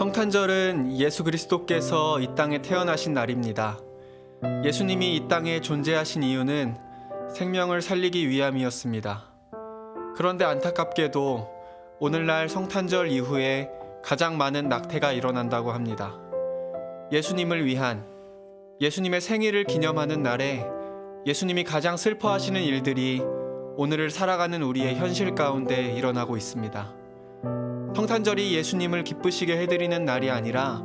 성탄절은 예수 그리스도께서 이 땅에 태어나신 날입니다. 예수님이 이 땅에 존재하신 이유는 생명을 살리기 위함이었습니다. 그런데 안타깝게도 오늘날 성탄절 이후에 가장 많은 낙태가 일어난다고 합니다. 예수님을 위한 예수님의 생일을 기념하는 날에 예수님이 가장 슬퍼하시는 일들이 오늘을 살아가는 우리의 현실 가운데 일어나고 있습니다. 성탄절이 예수님을 기쁘시게 해드리는 날이 아니라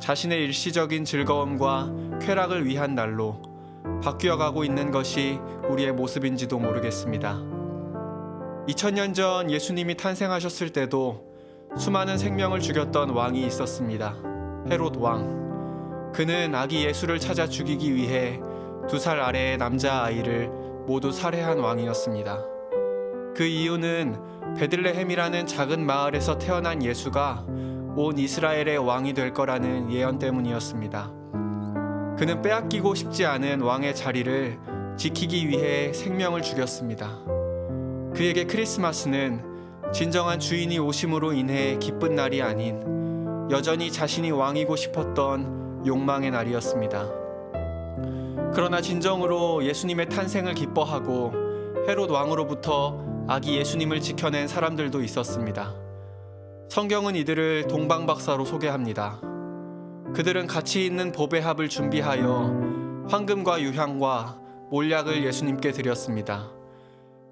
자신의 일시적인 즐거움과 쾌락을 위한 날로 바뀌어가고 있는 것이 우리의 모습인지도 모르겠습니다. 2000년 전 예수님이 탄생하셨을 때도 수많은 생명을 죽였던 왕이 있었습니다. 헤롯 왕. 그는 아기 예수를 찾아 죽이기 위해 두 살 아래의 남자 아이를 모두 살해한 왕이었습니다. 그 이유는 베들레헴이라는 작은 마을에서 태어난 예수가 온 이스라엘의 왕이 될 거라는 예언 때문이었습니다. 그는 빼앗기고 싶지 않은 왕의 자리를 지키기 위해 생명을 죽였습니다. 그에게 크리스마스는 진정한 주인이 오심으로 인해 기쁜 날이 아닌 여전히 자신이 왕이고 싶었던 욕망의 날이었습니다. 그러나 진정으로 예수님의 탄생을 기뻐하고 헤롯 왕으로부터 아기 예수님을 지켜낸 사람들도 있었습니다. 성경은 이들을 동방박사로 소개합니다. 그들은 가치 있는 보배합을 준비하여 황금과 유향과 몰약을 예수님께 드렸습니다.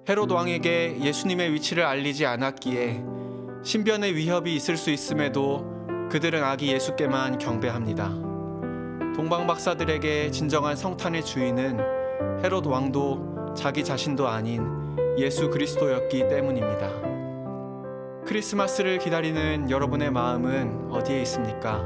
헤롯 왕에게 예수님의 위치를 알리지 않았기에 신변의 위협이 있을 수 있음에도 그들은 아기 예수께만 경배합니다. 동방박사들에게 진정한 성탄의 주인은 헤롯 왕도 자기 자신도 아닌 예수 그리스도였기 때문입니다. 크리스마스를 기다리는 여러분의 마음은 어디에 있습니까?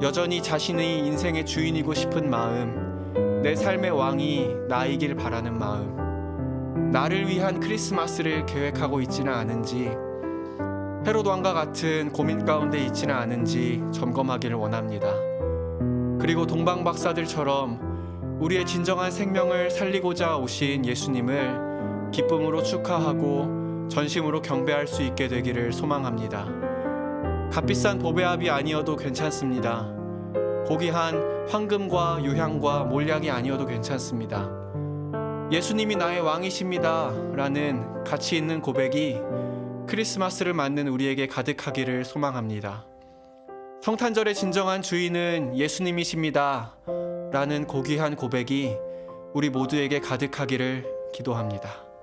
여전히 자신의 인생의 주인이고 싶은 마음, 내 삶의 왕이 나이길 바라는 마음, 나를 위한 크리스마스를 계획하고 있지는 않은지, 헤롯 왕과 같은 고민 가운데 있지는 않은지 점검하기를 원합니다. 그리고 동방 박사들처럼 우리의 진정한 생명을 살리고자 오신 예수님을 기쁨으로 축하하고 전심으로 경배할 수 있게 되기를 소망합니다. 값비싼 보배합이 아니어도 괜찮습니다. 고귀한 황금과 유향과 몰약이 아니어도 괜찮습니다. 예수님이 나의 왕이십니다. 라는 가치 있는 고백이 크리스마스를 맞는 우리에게 가득하기를 소망합니다. 성탄절의 진정한 주인은 예수님이십니다. 라는 고귀한 고백이 우리 모두에게 가득하기를 기도합니다.